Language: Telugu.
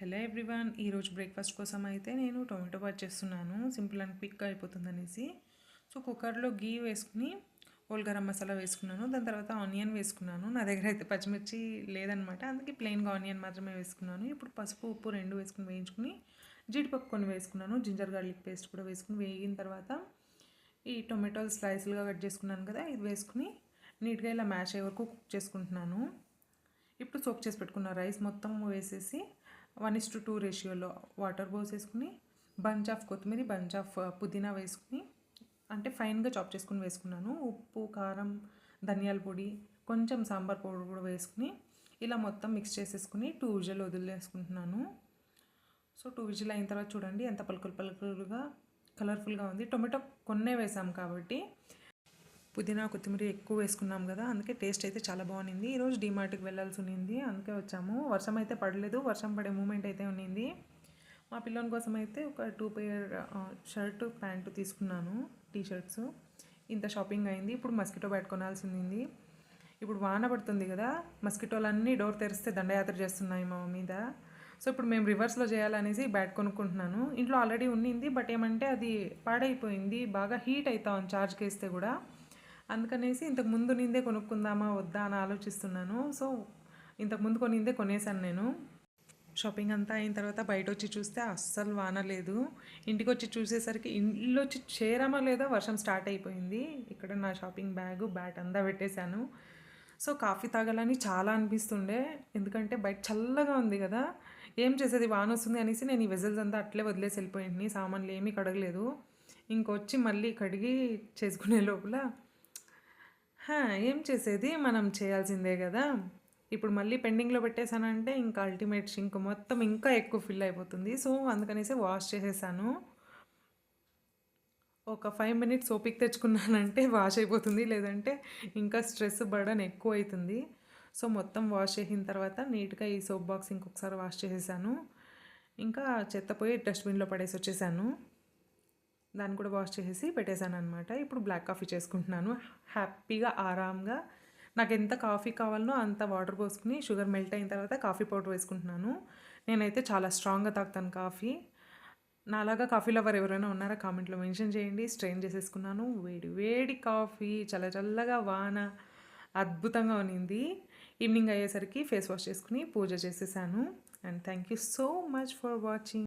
హలో ఎవ్రీవన్ ఈరోజు బ్రేక్ఫాస్ట్ కోసం అయితే నేను టొమాటో బాత్ చేస్తున్నాను. సింపుల్ అండ్ క్విక్గా అయిపోతుంది అనేసి సో కుక్కర్లో గీ వేసుకుని ఓల్ గరం మసాలా వేసుకున్నాను. దాని తర్వాత ఆనియన్ వేసుకున్నాను. నా దగ్గర అయితే పచ్చిమిర్చి లేదనమాట. అందుకే ప్లెయిన్గా ఆనియన్ మాత్రమే వేసుకున్నాను. ఇప్పుడు పసుపు ఉప్పు రెండు వేసుకుని వేయించుకుని జీడిపప్పు కొన్ని వేసుకున్నాను. జింజర్ గార్లిక్ పేస్ట్ కూడా వేసుకుని వేగిన తర్వాత ఈ టొమాటోలు స్లైస్లుగా కట్ చేసుకున్నాను కదా ఇది వేసుకుని నీట్గా ఇలా మ్యాష్ అయ్యే వరకు కుక్ చేసుకుంటున్నాను. ఇప్పుడు సోక్ చేసి పెట్టుకున్న రైస్ మొత్తం వేసేసి వన్ ఇస్ టు టూ రేషియోలో వాటర్ పోసేసుకుని బంచ్ ఆఫ్ కొత్తిమీర బంచ్ ఆఫ్ uh, పుదీనా వేసుకుని అంటే ఫైన్గా చాప్ చేసుకుని వేసుకున్నాను. ఉప్పు కారం ధనియాల పొడి కొంచెం సాంబార్ పౌడర్ కూడా వేసుకుని ఇలా మొత్తం మిక్స్ చేసేసుకుని టూ విజిల్ వదిలేసుకుంటున్నాను. సో టూ విజిల్ అయిన తర్వాత చూడండి ఎంత పలుకులు పలుకులుగా కలర్ఫుల్గా ఉంది. టొమాటో కొన్నే వేసాం కాబట్టి పుదీనా కొత్తిమీర ఎక్కువ వేసుకున్నాం కదా అందుకే టేస్ట్ అయితే చాలా బాగుంది ఈరోజు డిమార్ట్కి వెళ్ళాల్సి ఉన్నింది అందుకే వచ్చాము. వర్షం అయితే పడలేదు వర్షం పడే మూమెంట్ అయితే ఉన్నింది. మా పిల్లోని కోసం అయితే ఒక టూ పేర్ షర్ట్ ప్యాంటు తీసుకున్నాను టీ షర్ట్స్ ఇంత షాపింగ్ అయింది ఇప్పుడు మస్కిటో బ్యాట్ కొనాల్సి ఉంది ఇప్పుడు వాన పడుతుంది కదా మస్కిటోలన్నీ డోర్ తెరిస్తే దండయాత్ర చేస్తున్నాయి మా మీద. సో ఇప్పుడు మేము రివర్స్లో చేయాలనేసి బ్యాట్ కొనుక్కుంటున్నాను. ఇంట్లో ఆల్రెడీ ఉన్నింది బట్ ఏమంటే అది పాడైపోయింది బాగా హీట్ అవుతా ఉంది చార్జ్కి వేస్తే కూడా. అందుకనేసి ఇంతకు ముందు నిందే కొనుక్కుందామా వద్దా అని ఆలోచిస్తున్నాను. సో ఇంతకు ముందు కొనిందే కొనేసాను నేను. షాపింగ్ అంతా అయిన తర్వాత బయట వచ్చి చూస్తే అస్సలు వాన లేదు. ఇంటికి వచ్చి చూసేసరికి ఇల్లు వచ్చి చేరామా లేదా వర్షం స్టార్ట్ అయిపోయింది. ఇక్కడ నా షాపింగ్ బ్యాగు బ్యాట్ అంతా పెట్టేశాను. సో కాఫీ తాగాలని చాలా అనిపిస్తుండే. ఎందుకంటే బయట చల్లగా ఉంది కదా. ఏం చేసేది? వాన వస్తుంది అనేసి నేను ఈ వెజల్స్ అంతా అట్లే వదిలేసి వెళ్ళిపోయింది సామాన్లు ఏమీ కడగలేదు. ఇంకొచ్చి మళ్ళీ కడిగి చేసుకునే లోపల ఏం చేసేది? మనం చేయాల్సిందే కదా. ఇప్పుడు మళ్ళీ పెండింగ్లో పెట్టేశానంటే ఇంకా అల్టిమేట్ షింక్ మొత్తం ఇంకా ఎక్కువ ఫిల్ అయిపోతుంది. సో అందుకనేసి వాష్ చేసేసాను. ఒక ఫైవ్ మినిట్స్ ఓపిక తెచ్చుకున్నానంటే వాష్ అయిపోతుంది. లేదంటే ఇంకా స్ట్రెస్ బర్డన్ ఎక్కువ అవుతుంది సో మొత్తం వాష్ చేసిన తర్వాత నీట్గా ఈ సోప్ బాక్స్ ఇంకొకసారి వాష్ చేసేసాను. ఇంకా చెత్త పోయి డస్ట్బిన్లో పడేసి వచ్చేసాను. దాన్ని కూడా వాష్ చేసేసి పెట్టేశాను అనమాట ఇప్పుడు బ్లాక్ కాఫీ చేసుకుంటున్నాను. హ్యాపీగా ఆరామ్గా నాకు ఎంత కాఫీ కావాలనో అంత వాటర్ పోసుకుని షుగర్ మెల్ట్ అయిన తర్వాత కాఫీ పౌడర్ వేసుకుంటున్నాను. నేనైతే చాలా స్ట్రాంగ్గా తాగుతాను కాఫీ. నాలాగా కాఫీ లవర్ ఎవరైనా ఉన్నారా కామెంట్లో మెన్షన్ చేయండి. స్ట్రెయిన్ చేసేసుకున్నాను. వేడి వేడి కాఫీ. చల్ల చల్లగా వాన అద్భుతంగా ఉన్నింది. ఈవినింగ్ అయ్యేసరికి ఫేస్ వాష్ చేసుకుని పూజ చేసేసాను. And thank you so much for watching.